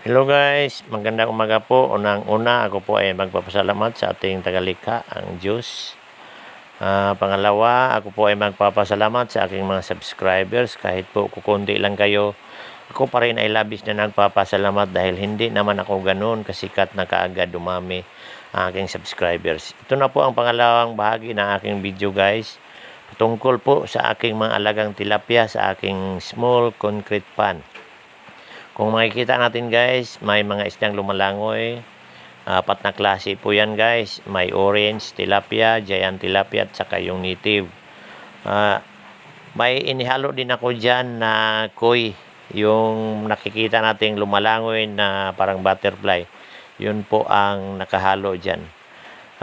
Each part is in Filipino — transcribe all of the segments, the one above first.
Hello guys, magandang umaga po. Unang-una, ako po ay magpapasalamat sa ating tagalikha, ang Diyos. Ah, pangalawa, ako po ay magpapasalamat sa aking mga subscribers. Kahit po kukunti lang kayo, ako pa rin ay labis na nagpapasalamat dahil hindi naman ako ganun kasikat na kaagad dumami ang aking subscribers. Ito na po ang pangalawang bahagi ng aking video guys. Tungkol po sa aking mga alagang tilapia sa aking small concrete pan. Kung makikita natin guys, may mga isdang lumalangoy. Apat na klase po yan guys. May orange tilapia, giant tilapia at saka yung native. Ah, may inihalo din ako dyan na koi. Yung nakikita nating lumalangoy na parang butterfly. Yun po ang nakahalo dyan.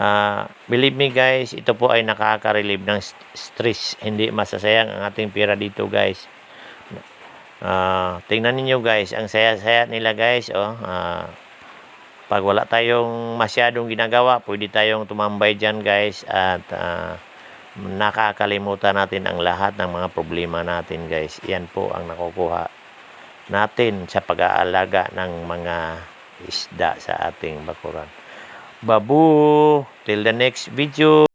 Ah, believe me guys, ito po ay nakaka-relieve ng st- stress. Hindi masasayang ang ating pira dito guys. Ah, tingnan niyo guys, ang saya-saya nila guys, oh. Ah, pag wala tayong masyadong ginagawa, pwede tayong tumambay diyan guys at ah, nakakalimutan natin ang lahat ng mga problema natin guys. Yan po ang nakukuha natin sa pag-aalaga ng mga isda sa ating bakuran. Babu, till the next video.